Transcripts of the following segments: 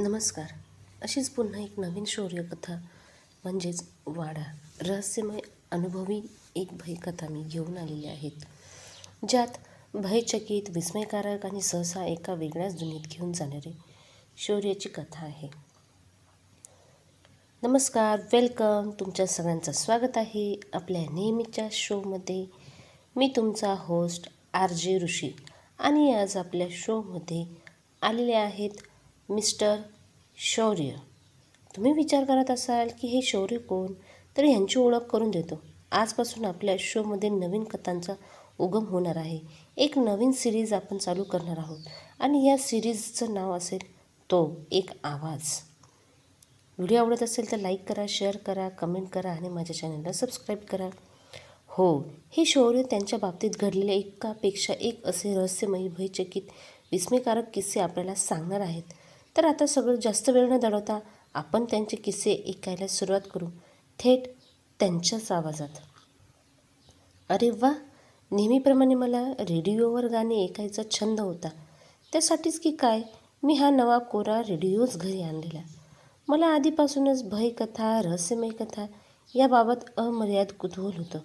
नमस्कार. अशीच पुन्हा एक नवीन शौर्यकथा म्हणजेच वाडा. रहस्यमय अनुभवी एक भयकथा मी घेऊन आलेली आहेत. ज्यात भयचकित विस्मयकारक आणि सहसा एका वेगळ्याच दुनियेत घेऊन जाणारी शौर्याची कथा आहे. नमस्कार वेलकम. तुमच्या सगळ्यांचं स्वागत आहे आपल्या नेहमीच्या शोमध्ये. मी तुमचा होस्ट आर जे ऋषी आणि आज आपल्या शोमध्ये आलेले आहेत मिस्टर शौर्य. तुम्ही विचार करत असाल की हे शौर्य कोण? तर ह्यांची ओळख करून देतो. आजपासून आपल्या शोमध्ये नवीन कथांचा उगम होणार आहे. एक नवीन सिरीज आपण चालू करणार आहोत. आणि या सिरीजचं नाव असेल तो एक आवाज. व्हिडिओ आवडत असेल तर लाईक करा शेअर करा कमेंट करा आणि माझ्या चॅनलला सबस्क्राईब करा. हो हे शौर्य त्यांच्या बाबतीत घडलेले एकापेक्षा एक असे रहस्यमयी भयचकित विस्मयकारक किस्से आपल्याला सांगणार आहेत. तर आता सगळं जास्त वेळ न दडवता आपण त्यांचे किस्से ऐकायला सुरुवात करू. थेट त्यांच्याच आवाजात. अरे वा नेहमीप्रमाणे मला रेडिओवर गाणे ऐकायचा छंद होता. त्यासाठीच की काय? मी हा नवा कोरा रेडिओच घरी आणलेला. मला आधीपासूनच भयकथा रहस्यमय कथा याबाबत अमर्याद कुतूहल होतं.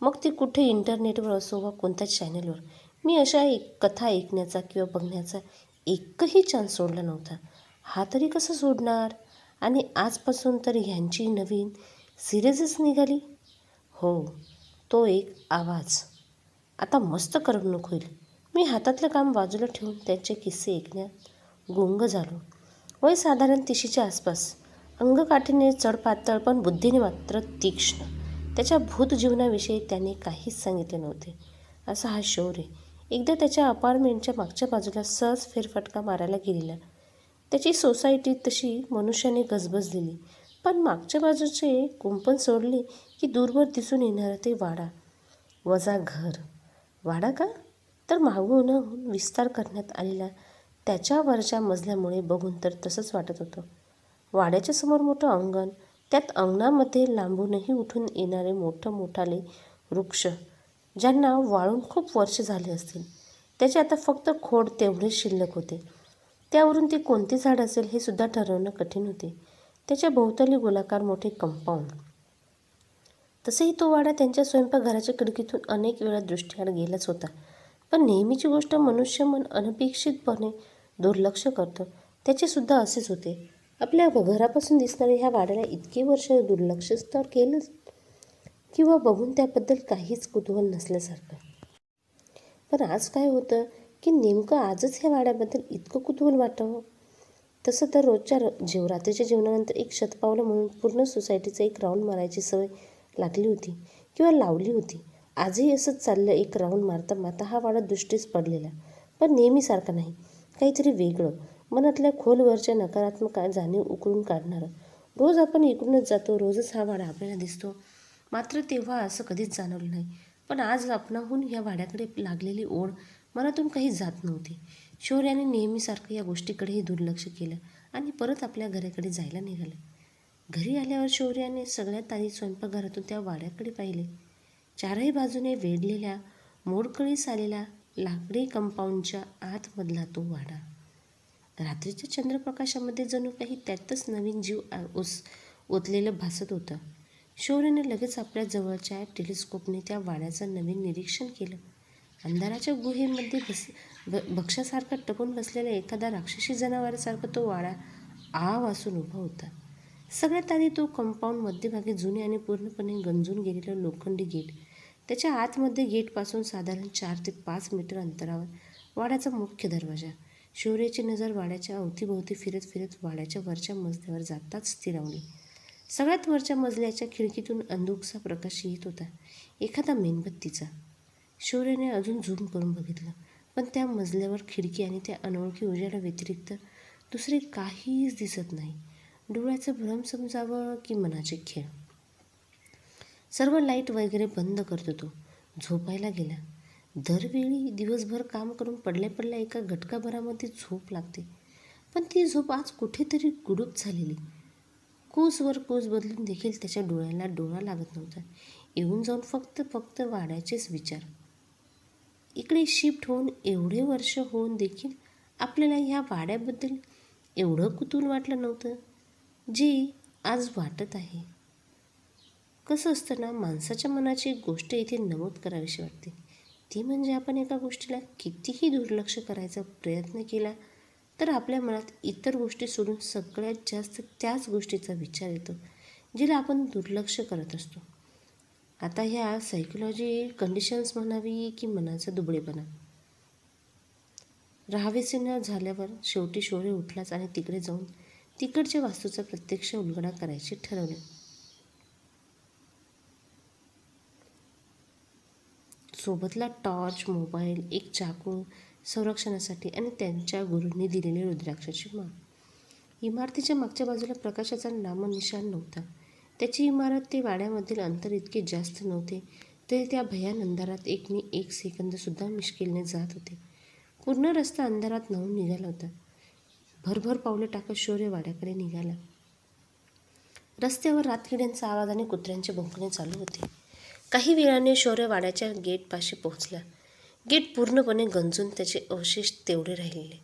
मग ते कुठे इंटरनेटवर असो वा कोणत्या चॅनलवर मी अशा एक कथा ऐकण्याचा किंवा बघण्याचा एकही चान्स सोडला नव्हता. हा तरी कसं सोडणार? आणि आजपासून तर ह्यांची नवीन सिरीजच निघाली? हो तो एक आवाज. आता मस्त करमणूक होईल. मी हातातलं काम बाजूला ठेवून त्यांचे किस्से ऐकण्यात गुंग झालो. वय साधारण तिशीच्या आसपास. अंगकाठीने चढपातळ पण बुद्धीने मात्र तीक्ष्ण. त्याच्या भूत जीवनाविषयी त्याने काहीच सांगितले नव्हते. असा हा शौर्य एकदा त्याच्या अपार्टमेंटच्या मागच्या बाजूला सहज फेरफटका मारायला गेलेला. त्याची सोसायटी तशी मनुष्याने गजबजलेली पण मागच्या बाजूचे कुंपण सोडले की दूरवर दिसून येणारं ते वाडा. वजा घर. वाडा का? तर मागून विस्तार करण्यात आलेला. त्याच्या वरच्या मजल्यामुळे बघून तर तसंच वाटत होतं. वाड्याच्या समोर मोठं अंगण त्यात अंगणामध्ये लांबूनही उठून येणारे मोठं मोठाले वृक्ष ज्यांना वाळून खूप वर्ष झाले असतील. त्याचे आता फक्त खोड तेवढेच शिल्लक होते. त्यावरून ते कोणते झाड असेल हे सुद्धा ठरवणं कठीण होते. त्याच्या भोवताली गोलाकार मोठे कंपाऊंड. तसेही तो वाडा त्यांच्या स्वयंपाकघराच्या खिडकीतून अनेक वेळा दृष्टीआड गेलाच होता. पण नेहमीची गोष्ट मनुष्य मन अनपेक्षितपणे दुर्लक्ष करतं त्याचे सुद्धा असेच होते. आपल्या घरापासून दिसणाऱ्या ह्या वाड्याला इतके वर्ष दुर्लक्षच तर केलंच. किंवा बघून त्याबद्दल काहीच कुतूहल नसल्यासारखं. पण आज काय होतं की नेमकं आजच ह्या वाड्याबद्दल इतकं कुतूहल वाटावं? तसं तर रोजच्या जेव रात्रीच्या जेवणानंतर एक शतपावलं म्हणून पूर्ण सोसायटीचं एक राऊंड मारायची सवय लागली होती किंवा लावली होती. आजही असंच चाललं एक राऊंड मारता माता हा वाडा दृष्टीस पडलेला. पण नेहमीसारखा नाही. काहीतरी वेगळं मनातल्या खोलवरच्या नकारात्मक जाणीव उकळून काढणारं. रोज आपण इकडूनच जातो रोजच हा वाडा आपल्याला दिसतो. मात्र तेव्हा असं कधीच जाणवलं नाही. पण आज आपणाहून या वाड्याकडे लागलेली ओढ मनातून काही जात नव्हती. शौर्याने नेहमीसारखं या गोष्टीकडेही दुर्लक्ष केलं आणि परत आपल्या घराकडे जायला निघालं. घरी आल्यावर शौर्याने सगळ्यात आधी स्वयंपाकघरातून त्या वाड्याकडे पाहिले. चारही बाजूने वेढलेल्या मोडकळीस आलेल्या लाकडी कंपाऊंडच्या आतमधला तो वाडा. रात्रीच्या चंद्रप्रकाशामध्ये जणू काही त्यातच नवीन जीव ओस ओतलेलं भासत होतं. शौर्याने लगेच आपल्या जवळच्या टेलिस्कोपने त्या वाड्याचं नवीन निरीक्षण केलं. अंधाराच्या गुहेमध्ये बस ब भक्ष्यासारखा टपून बसलेल्या एखादा राक्षसी जनावरासारखा तो वाडा आ वासून उभा होता. सगळ्यात आधी तो कंपाऊंड मध्यभागी जुने आणि पूर्णपणे गंजून गेलेलं लोखंडी गेट. त्याच्या आतमध्ये गेटपासून साधारण चार ते पाच मीटर अंतरावर वाड्याचा मुख्य दरवाजा. शौर्याची नजर वाड्याच्या अवतीभोवती फिरत फिरत वाड्याच्या वरच्या मजल्यावर जाताच स्थिरावली. सगळ्यात वरच्या मजल्याच्या खिडकीतून अंधुकसा प्रकाश येत होता. एखादा मेणबत्तीचा. शौर्याने अजून झूम करून बघितलं. पण त्या मजल्यावर खिडकी आणि त्या अनोळखी उजेडा व्यतिरिक्त दुसरे काहीच दिसत नाही. डोळ्याचं भ्रम समजावं की मनाचे खेळ? सर्व लाइट वगैरे बंद करतो तो झोपायला गेला. दरवेळी दिवसभर काम करून पडल्या पडल्या एका घटकाभरामध्ये झोप लागते. पण ती झोप आज कुठेतरी गुडूप झालेली. कूसवर कूस बदलून देखील त्याच्या डोळ्याला डोळा लागत नव्हता. येऊन जाऊन फक्त फक्त वाड्याचेच विचार. इकडे शिफ्ट होऊन एवढे वर्ष होऊन देखील आपल्याला ह्या वाड्याबद्दल एवढं कुतूल वाटलं नव्हतं जे आज वाटत आहे. कसं असतं ना माणसाच्या मनाची एक गोष्ट इथे नमूद करावीशी वाटते. ती म्हणजे आपण एका गोष्टीला कितीही दुर्लक्ष करायचा प्रयत्न केला तर आपल्या मनात इतर गोष्टी सोडून सगळ्यात जास्त त्याच गोष्टीचा विचार येतो जिला आपण दुर्लक्ष करत असतो. आता ह्या सायकोलॉजी कंडिशन्स म्हणावी की मनाचा दुबळेपणा? राहावेसे न झाल्यावर शेवटी शोरे उठलाच आणि तिकडे जाऊन तिकडच्या वास्तूचा प्रत्यक्ष उलगडा करायचे ठरवले. सोबतला टॉर्च मोबाईल एक चाकू संरक्षणासाठी आणि त्यांच्या गुरूंनी दिलेली रुद्राक्षाची माळ. इमारतीच्या मागच्या बाजूला प्रकाशाचा नामनिशाण नव्हता. त्याची इमारत ते वाड्यामधील अंतर इतके जास्त नव्हते तरी त्या भयान अंधारात एकनी एक सेकंदसुद्धा मिश्किलने जात होते. पूर्ण रस्ता अंधारात नाहून निघाला होता. भरभर पावलं टाकत शौर्य वाड्याकडे निघाला. रस्त्यावर रातकिड्यांचा आवाज आणि कुत्र्यांचे भोंकणे चालू होते. काही वेळाने शौर्य वाड्याच्या गेटपाशी पोहोचला. गेट पूर्णपणे गंजून त्याचे अवशेष तेवढे राहिलेले.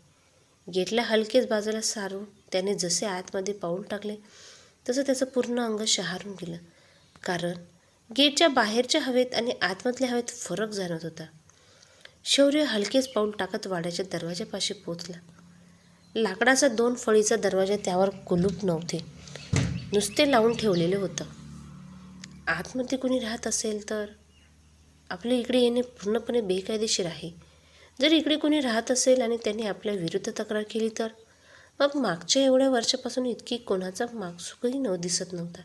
गेटला हलकेच बाजूला सारून त्याने जसे आतमध्ये पाऊल टाकले तसं त्याचं पूर्ण अंग शहारून गेलं. कारण गेटच्या बाहेरच्या हवेत आणि आतमधल्या हवेत फरक जाणवत होता. शौर्य हलकेच पाऊल टाकत वाड्याच्या दरवाजापाशी पोचला लाकडाचा दोन फळीचा दरवाजा त्यावर कुलूप नव्हते. नुसते लावून ठेवलेले होतं. आतमध्ये कुणी राहत असेल तर? आपल्या इकडे येणे पूर्णपणे बेकायदेशीर आहे. जर इकडे कोणी राहत असेल आणि त्यांनी आपल्या विरुद्ध तक्रार केली तर? मग मागच्या एवढ्या वर्षापासून इतकी कोणाचा मागसुखही न दिसत नव्हता.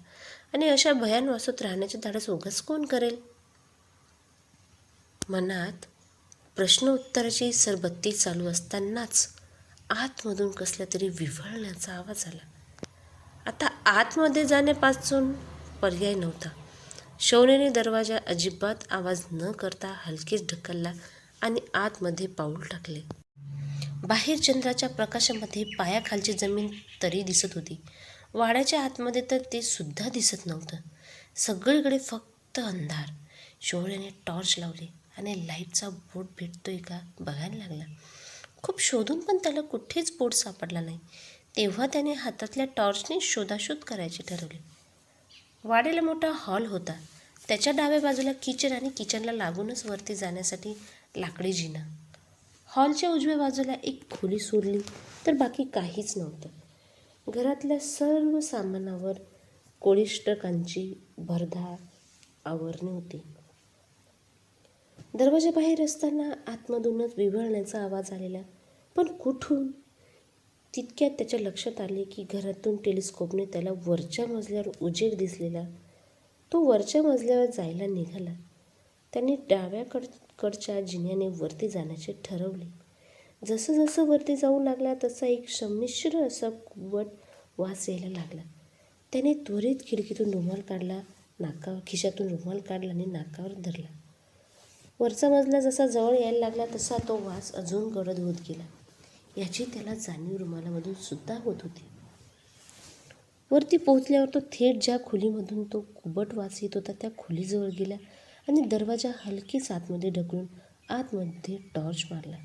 आणि अशा भयान वासूत राहण्याचे धाडस उगाच कोण करेल? मनात प्रश्न उत्तराची सरबत्ती चालू असतानाच आतमधून कसल्या तरी विव्हळण्याचा आवाज आला. आता आतमध्ये जाण्यापासून पर्याय नव्हता. शौनेने दरवाजा अजिबात आवाज न करता हलकेच ढकलला आणि आतमध्ये पाऊल टाकले. बाहेर चंद्राच्या प्रकाशामध्ये पायाखालची जमीन तरी दिसत होती. वाड्याच्या आतमध्ये तर ते सुद्धा दिसत नव्हतं. सगळीकडे फक्त अंधार. शौर्याने टॉर्च लावली आणि लाईटचा बोट भेटतोय का बघायला लागला. खूप शोधून पण त्याला कुठेच बोट सापडला नाही. तेव्हा त्याने हातातल्या टॉर्चने शोधाशोध करायचे ठरवले. वाडेला मोठा हॉल होता. त्याच्या डाव्या बाजूला किचन आणि किचनला लागूनच वरती जाण्यासाठी लाकडी जिना. हॉलच्या उजव्या बाजूला एक खोली सोडली तर बाकी काहीच नव्हतं. घरातल्या सर्व सामानावर कोळिष्टकांची भरधार आवरणे होती. दरवाजाबाहेर असताना आतमधूनच विव्हळण्याचा आवाज आलेला पण कुठून तितक्यात त्याच्या लक्षात आले की घरातून टेलिस्कोपने त्याला वरच्या मजल्यावर उजेड दिसलेला तो वरच्या मजल्यावर जायला निघाला. त्याने डाव्याकड कडच्या जिन्याने वरती जाण्याचे ठरवले. जसं जसं वरती जाऊ लागला तसा एक संमिश्र असा कुवट वास यायला लागला. त्याने त्वरित खिडकीतून रुमाल काढला नाकावर खिशातून रुमाल काढला आणि नाकावर धरला. वरचा मजला जसा जवळ यायला लागला तसा तो वास अजून गडद होत गेला. याची त्याला जाणीव रुमालामधून सुद्धा होत होती. वरती पोहोचल्यावर तो थेट ज्या खोलीमधून तो कुबट वास येत होता त्या खोलीजवळ गेला आणि दरवाजा हलकीच आतमध्ये ढकलून आतमध्ये टॉर्च मारला.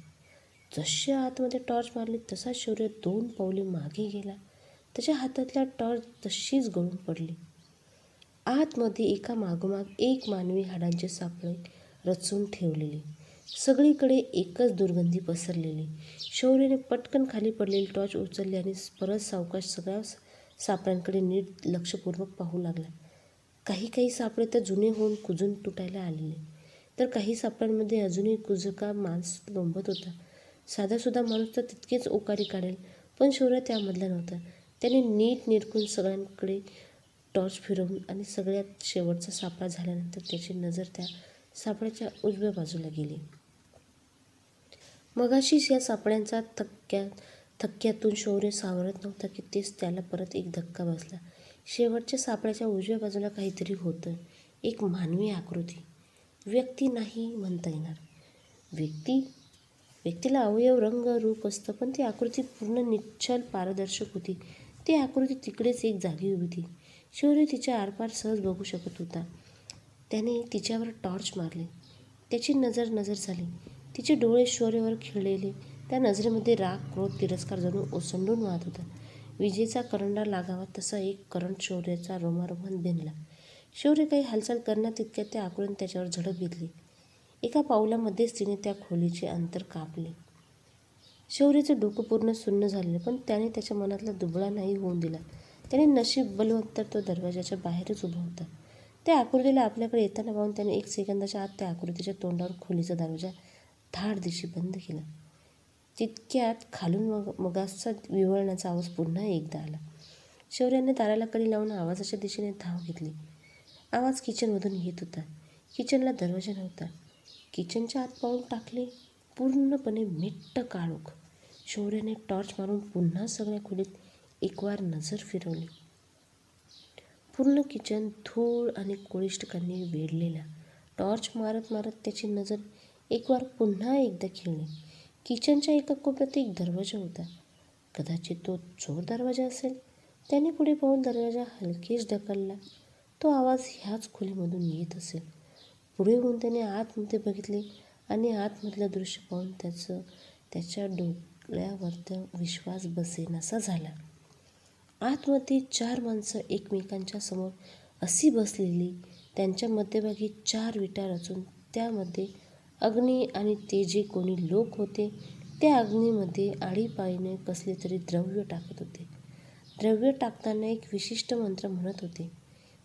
जशी आतमध्ये टॉर्च मारली तसा शौर्य दोन पावले मागे गेला. त्याच्या हातातल्या टॉर्च तशीच गळून पडली. आतमध्ये एका मागोमाग एक मानवी हाडांचे सापळे रचून ठेवलेली. सगळीकडे एकच दुर्गंधी पसरलेली. शौर्यने पटकन खाली पडलेली टॉर्च उचलली आणि परत सावकाश सगळ्या सापळ्यांकडे नीट लक्षपूर्वक पाहू लागला. काही काही सापळे तर जुने होऊन कुजून तुटायला आलेले. तर काही सापळ्यांमध्ये अजूनही कुजका मांस लोंबत होता. साधासुद्धा माणूस तर तितकेच ओकारी काढेल पण शौर्य त्यामधला नव्हता. त्याने नीट निरकून सगळ्यांकडे टॉर्च फिरवून आणि सगळ्यात शेवटचा सापळा झाल्यानंतर त्याची नजर त्या सापळ्याच्या उजव्या बाजूला गेली. मगाशीच या सापळ्यांचा थक्क्या थक्क्यातून शौर्य सावरत नव्हता की तेच त्याला परत एक धक्का बसला. शेवटच्या सापळ्याच्या उजव्या बाजूला काहीतरी होतं. एक मानवी आकृती. व्यक्ती नाही म्हणता येणार. व्यक्ती? व्यक्तीला अवयव रंग रूप असतं पण ती आकृती पूर्ण निश्चल पारदर्शक होती. ती आकृती तिकडेच एक जागी उभी होती. शौर्य तिच्या आरपार सहज बघू शकत होता. त्याने तिच्यावर टॉर्च मारले. त्याची नजर नजर झाली. तिचे डोळे शौर्यावर खिळलेले. त्या नजरेमध्ये राग क्रोध तिरस्कार जणू ओसंडून वाहत होता. विजेचा करंडा लागावा तसा एक करंट शौर्याचा रोमारोमन भिनला शौर्य काही हालचाल करण्यात तितक्या त्या आकडून त्याच्यावर झडप घेतली. एका पावलामध्येच तिने त्या खोलीचे अंतर कापले. शौर्याचं डोकं पूर्ण सुन्न झालेलं पण त्याने त्याच्या मनातला दुबळा नाही होऊन दिला. त्याने नशीब बलवंत तर तो दरवाजाच्या बाहेरच उभा होता. त्या आकृतीला आपल्याकडे येताना पाहून त्याने एक सेकंदाच्या आत त्या आकृतीच्या तोंडावर खोलीचा दरवाजा धाड दिशी बंद केला. तितक्यात खालून मग मगाचा विवळण्याचा आवाज पुन्हा एकदा आला. शौर्याने दाराला कडी लावून आवाजाच्या दिशेने धाव घेतली. आवाज किचनमधून येत होता. किचनला दरवाजा नव्हता. किचनच्या आत पाऊल टाकले. पूर्णपणे मिट्ट काळोख. शौर्याने टॉर्च मारून पुन्हा सगळ्या खोलीत एकवार नजर फिरवली. पूर्ण किचन धूळ आणि कोळिष्टकांनी वेढलेला. टॉर्च मारत मारत त्याची नजर एकवार पुन्हा एकदा खेळले किचनच्या एका कोपऱ्यात एक दरवाजा होता. कदाचित तो चोर दरवाजा असेल. त्याने पुढे पाहून दरवाजा हलकेच ढकलला. तो आवाज ह्याच खोलीमधून येत असेल. पुढे होऊन त्याने आतमध्ये बघितले आणि आतमधलं दृश्य पाहून त्याचं त्याच्या डोळ्यावर विश्वास बसेनासा झाला. आतमध्ये चार माणसं एकमेकांच्या समोर अशी बसलेली त्यांच्या मध्यभागी चार विटा रचून त्यामध्ये अग्नी आणि ते जे कोणी लोक होते त्या अग्नीमध्ये आळीपाळीने कसले तरी द्रव्य टाकत होते. द्रव्य टाकताना एक विशिष्ट मंत्र म्हणत होते.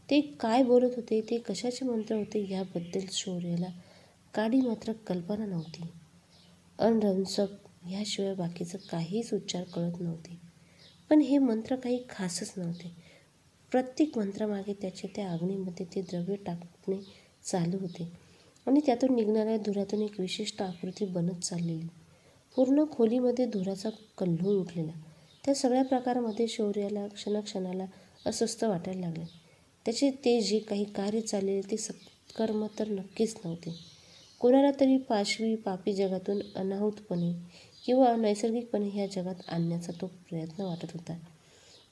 ते काय बोलत होते ते कशाचे मंत्र होते याबद्दल शौर्याला काडी मात्र कल्पना नव्हती. अनरंसक ह्याशिवाय बाकीचं काहीच उच्चार कळत नव्हते. पण हे मंत्र काही खासच नव्हते. प्रत्येक मंत्रामागे त्याचे त्या अग्नीमध्ये ते द्रव्य टाकणे चालू होते. आणि त्यातून निघणाऱ्या धुरातून एक विशिष्ट आकृती बनत चाललेली. पूर्ण खोलीमध्ये धुराचा कल्लोळ उठलेला. त्या सगळ्या प्रकारामध्ये शौर्याला क्षणाक्षणाला अस्वस्थ वाटायला लागले. त्याचे ते जे काही कार्य चाललेले ते सत्कर्म तर नक्कीच नव्हते. कोणाला तरी पाशवी पापी जगातून अनाहूतपणे किंवा नैसर्गिकपणे ह्या जगात आणण्याचा तो प्रयत्न वाटत होता.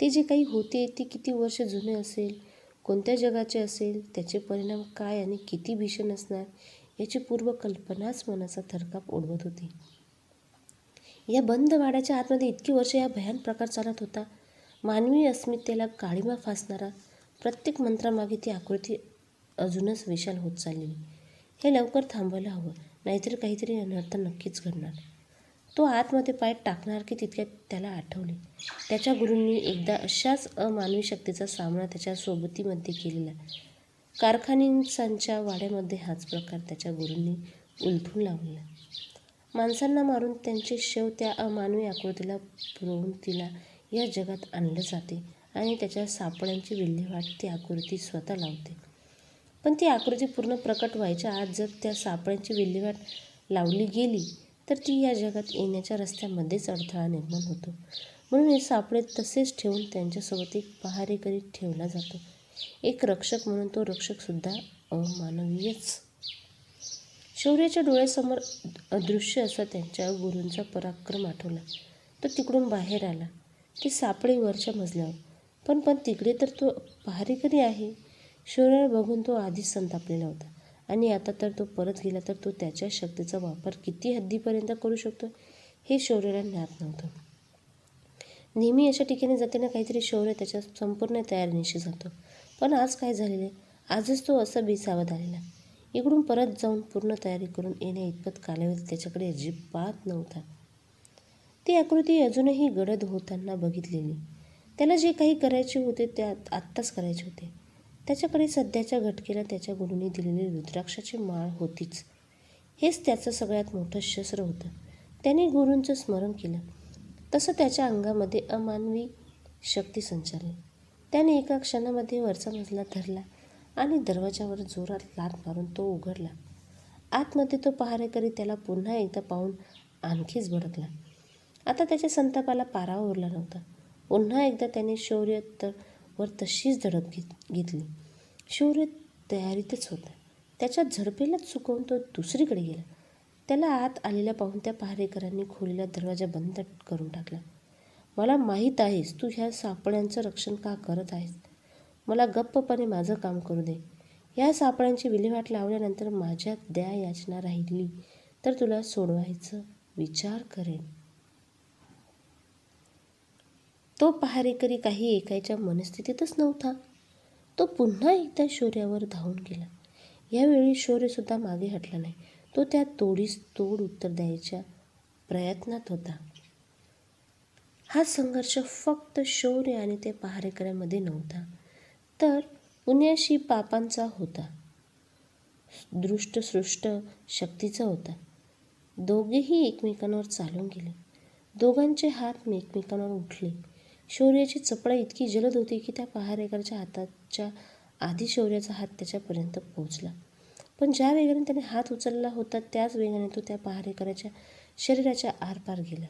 ते जे काही होते ते किती वर्ष जुने असेल कोणत्या जगाचे असेल त्याचे परिणाम काय आणि किती भीषण असणार याची पूर्वकल्पनाच मनाचा थरकाप ओढवत होती. या बंद वाड्याच्या आतमध्ये इतकी वर्ष या भयान प्रकार चालत होता. मानवी अस्मितेला काळीमा फासणारा प्रत्येक मंत्रामागे ती आकृती अजूनच विशाल होत चालली. हे लवकर थांबवायला हवं नाहीतर काहीतरी अनर्थ नक्कीच घडणार. तो आतमध्ये पाय टाकणार की तितक्यात त्याला आठवले. त्याच्या गुरूंनी एकदा अशाच अमानवी शक्तीचा सामना त्याच्या सोबतीमध्ये केलेला. कारखान्यांच्या वाड्यामध्ये हाच प्रकार त्याच्या गुरूंनी उलथून लावलेला. माणसांना मारून त्यांचे शव त्या अमानवी आकृतीला पुरवून तिला या जगात आणलं जाते आणि त्याच्या सापड्यांची विल्हेवाट ती आकृती स्वतः लावते. पण ती आकृती पूर्ण प्रकट व्हायच्या आत जर त्या सापड्यांची विल्हेवाट लावली गेली तर ती या जगात येण्याच्या रस्त्यामध्येच अडथळा निर्माण होतो. म्हणून हे सापळे तसेच ठेवून त्यांच्यासोबत एक पहारेकरी ठेवला जातो. एक रक्षक म्हणून तो रक्षकसुद्धा अमानवीयच. शौर्याच्या डोळ्यासमोर अदृश्य असा त्यांच्या गुरूंचा पराक्रम आठवला. तो तिकडून बाहेर आला. ते सापळे वरच्या मजल्यावर. पण पण तिकडे तर तो पहारेकरी आहे. शौर्याला बघून तो आधीच संतापलेला होता. आणि आता तर तो परत गेला तर तो त्याच्या शक्तीचा वापर किती हद्दीपर्यंत करू शकतो? हे शौर्याला ज्ञात नव्हतं. नेहमी अशा ठिकाणी जाताना काहीतरी शौर्य त्याच्या संपूर्ण तयारीनिशी जातो. पण आज काय झालेले आजच तो असा बेसावध आलेला इकडून परत जाऊन पूर्ण तयारी करून येण्या इतपत कालावधी त्याच्याकडे अजिबात नव्हता. ती आकृती अजूनही गडद होताना बघितलेली. त्याला जे काही करायचे होते ते आत्ताच करायचे होते. त्याच्याकडे सध्याच्या घटकेला त्याच्या गुरुने दिलेली रुद्राक्षाची माळ होतीच. हेच त्याचं सगळ्यात मोठं शस्त्र होतं. त्याने गुरूंचं स्मरण केलं. तसं त्याच्या अंगामध्ये अमानवी शक्ती संचारली. त्याने एका क्षणामध्ये वरचा मजला धरला आणि दरवाजावर जोरात लात मारून तो उघडला. आतमध्ये तो पहारेकरी त्याला पुन्हा एकदा पाहून आणखीच भडकला. आता त्याच्या संतापाला पारा उरला नव्हता. पुन्हा एकदा त्याने शौर्य तर वर तशीच धडक घेत घेतली. शौर्य तयारीतच होता. त्याच्या झडपेलाच चुकवून तो दुसरीकडे गेला. त्याला आत आलेल्या पाहून त्या पहारेकरांनी खोलीला दरवाजा बंद करून टाकला. मला माहीत आहेस तू ह्या सापळ्यांचं रक्षण का करत आहेस? मला गप्पपणे माझं काम करू दे. या सापळ्यांची विल्हेवाट लावल्यानंतर माझ्या द्या याचना राहिली. तर तुला सोडवायचं विचार करेन. तो पहारेकरी काही ऐकायच्या मनस्थितीतच नव्हता. तो पुन्हा एकदा शौर्यावर धावून गेला. यावेळी शौर्यसुद्धा मागे हटला नाही. तो त्या तोडीस तोड उत्तर द्यायच्या प्रयत्नात होता. हा संघर्ष फक्त शौर्य आणि ते पहारेकऱ्यामध्ये नव्हता तर पुण्याशी पापांचा होता. दृष्टसृष्ट शक्तीचा होता. दोघेही एकमेकांवर चालून गेले. दोघांचे हात एकमेकांवर उठले. शौर्याची चपळा इतकी जलद होती की त्या पहारेकरच्या हाताच्या आधी शौर्याचा हात त्याच्यापर्यंत पोहोचला. पण ज्या वेगाने त्याने हात उचलला होता त्याच वेगाने तो त्या पहारेकराच्या शरीराच्या आरपार गेला.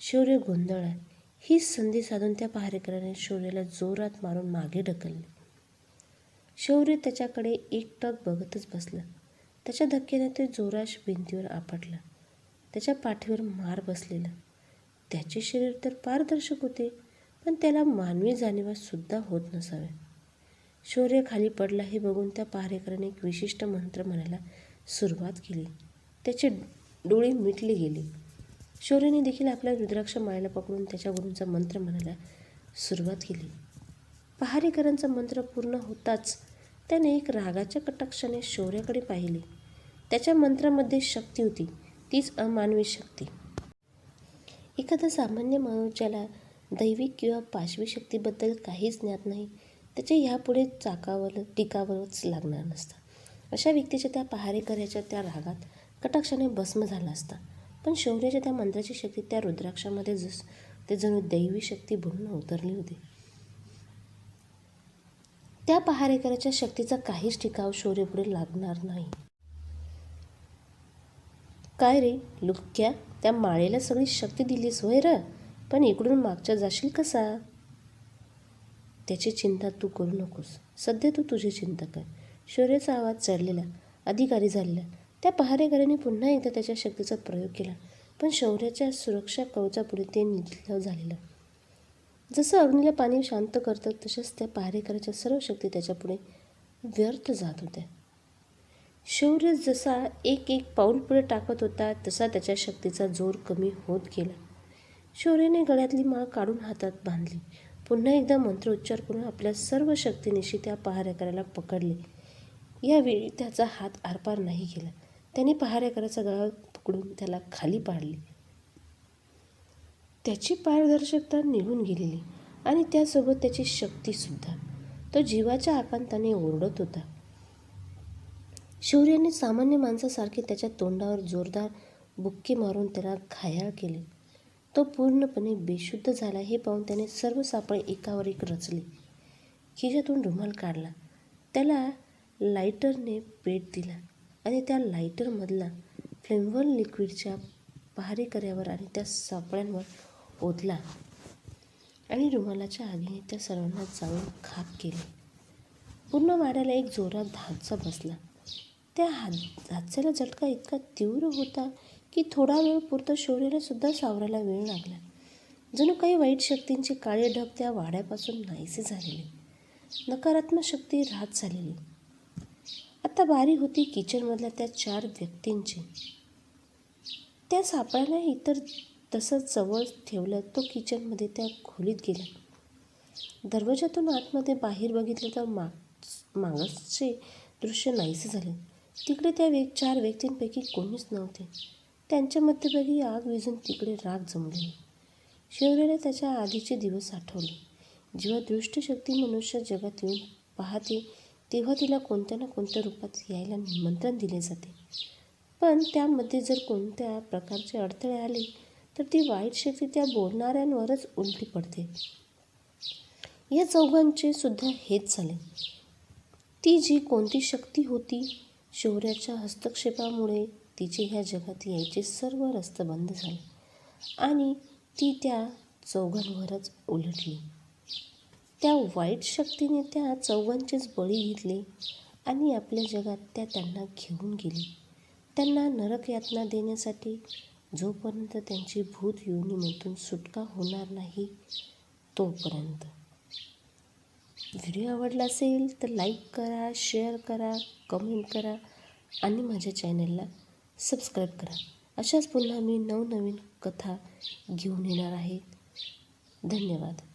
शौर्य गोंधळला ही संधी साधून त्या पहारेकराने शौर्याला जोरात मारून मागे ढकलले. शौर्य त्याच्याकडे एकटक बघतच बसला. त्याच्या धक्क्याने ते जोराश भिंतीवर आपटला. त्याच्या पाठीवर मार बसलेला. त्याचे शरीर तर पारदर्शक होते पण त्याला मानवी जाणीवा सुद्धा होत नसाव्या शौर्य खाली पडला हे बघून त्या पहारेकरांनी एक विशिष्ट मंत्र म्हणायला सुरुवात केली. त्याचे डोळे मिटले गेले. शौर्याने देखील आपल्या रुद्राक्ष माळ्याला पकडून त्याच्या गुरूंचा मंत्र म्हणायला सुरुवात केली. पहारेकरांचा मंत्र पूर्ण होताच त्याने एक रागाच्या कटाक्षाने शौर्याकडे पाहिले. त्याच्या मंत्रामध्ये शक्ती होती. तीच अमानवी शक्ती. एखादा सामान्य माणूस ज्याला दैविक किंवा पाशवी शक्तीबद्दल काहीच ज्ञात नाही. त्याच्या ह्यापुढे चाकावर टिकावरच लागणार नसतं. अशा व्यक्तीच्या त्या पहारेकऱ्याच्या त्या रागात कटाक्षाने भस्म झाला असता. पण शौर्याच्या त्या मंत्राची शक्ती त्या रुद्राक्षामध्ये जस ते जणू दैवी शक्ती भरून उतरली होती. त्या पहारेकऱ्याच्या शक्तीचा काहीच टिकाव शौर्यपुढे लागणार नाही. काय रे लुक्क्या त्या माळेला सगळी शक्ती दिलीस होय र? पण इकडून मागच्या जाशील कसा? त्याची चिंता तू करू नकोस. सध्या तू तुझी चिंता कर. शौर्याचा आवाज चढलेला अधिकारी झालेला. त्या पहारेकऱ्याने पुन्हा एकदा त्याच्या शक्तीचा प्रयोग केला पण शौर्याच्या सुरक्षा कवचापुढे ते निर्लव झालेलं. जसं अग्नीला पाणी शांत करतं तसंच त्या पहारेकऱ्याच्या सर्व शक्ती त्याच्यापुढे व्यर्थ जात होत्या. शौर्य जसा एक एक पाऊल पुढे टाकत होता तसा त्याच्या शक्तीचा जोर कमी होत गेला. शौर्याने गळ्यातली माळ काढून हातात बांधली. पुन्हा एकदा मंत्र उच्चार करून आपल्या सर्व शक्तीनिशी त्या पहारेकऱ्याला पकडले. यावेळी त्याचा हात आरपार नाही केला त्याने पहारेकराचा गळा पकडून त्याला खाली पाडले. त्याची पारदर्शकता निघून गेलेली आणि त्यासोबत त्याची शक्तीसुद्धा तो जीवाच्या आकांताने ओरडत होता. शौर्याने सामान्य माणसासारखे त्याच्या तोंडावर जोरदार बुक्की मारून त्याला घायाळ केले. तो पूर्णपणे बेशुद्ध झाला हे पाहून त्याने सर्व सापळे एकावर एक रचले. खिशातून रुमाल काढला. त्याला लायटरने पेट दिला आणि त्या लायटरमधला फ्लेमवर लिक्विडच्या पहारेकऱ्यावर आणि त्या सापळ्यांवर ओतला आणि रुमालाच्या आगीने त्या सर्वांना जाऊन खाप केले. पूर्ण वाड्याला एक जोरात धाचा बसला. त्या हात धाच्याला झटका इतका तीव्र होता की थोडा वेळ पुरतं शौर्यालासुद्धा सावरायला वेळ लागला. जणू काही वाईट शक्तींचे काळे ढग त्या वाड्यापासून नाहीसे झालेले. नकारात्मक शक्ती राहत झालेली आता बारी होती किचनमधल्या त्या चार व्यक्तींची. त्या सापळ्याला इतर तसंच जवळ ठेवलं तो किचनमध्ये त्या खोलीत गेला. दरवाजातून आतमध्ये बाहेर बघितलं तर माग मागसचे दृश्य नाहीसे झाले. तिकडे त्या व्य चार व्यक्तींपैकी कोणीच नव्हते. त्यांच्या मध्यभागी आग विजून तिकडे राग जमलेली शौर्याला त्याच्या आधीचे दिवस आठवले. जेव्हा दृष्टशक्ती मनुष्य जगात येऊन पाहते तेव्हा तिला कोणत्या ना कोणत्या रूपात यायला निमंत्रण दिले जाते. पण त्यामध्ये जर कोणत्या प्रकारचे अडथळे आले तर ती वाईट शक्ती त्या बोलणाऱ्यांवरच उलटी पडते. या चौघांचे सुद्धा हेच झाले. ती जी कोणती शक्ती होती शौर्याच्या हस्तक्षेपामुळे तिचे ह्या जगात यायचे सर्व रस्ते बंद झाले. आणि ती त्या चौघांवरच उलटली. त्या वाईट शक्तीने त्या चौघांचेच बळी घेतले आणि आपल्या जगात त्या त्यांना घेऊन गेली. त्यांना नरक यातना देण्यासाठी जोपर्यंत त्यांची भूत योनीमधून सुटका होणार नाही तोपर्यंत. व्हिडिओ आवडला असेल तर लाईक करा शेअर करा कमेंट करा आणि माझ्या चॅनलला सबस्क्राईब करा. अशाच पुन्हा मी नवनवीन कथा घेऊन येणार आहे. धन्यवाद.